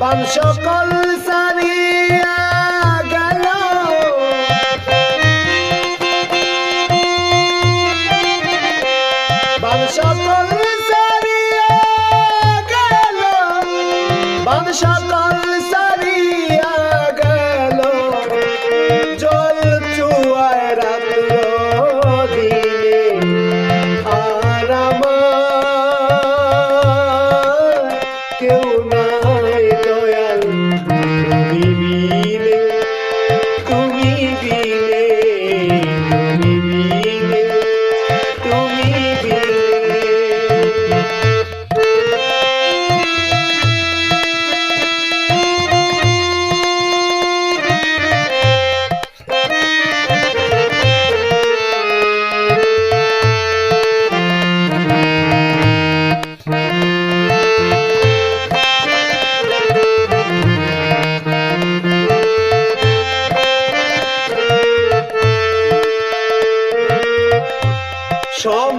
বংশ কল সারিয়া গেল। বংশ কল সারিয়া গেল। বংশ সম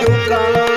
you come.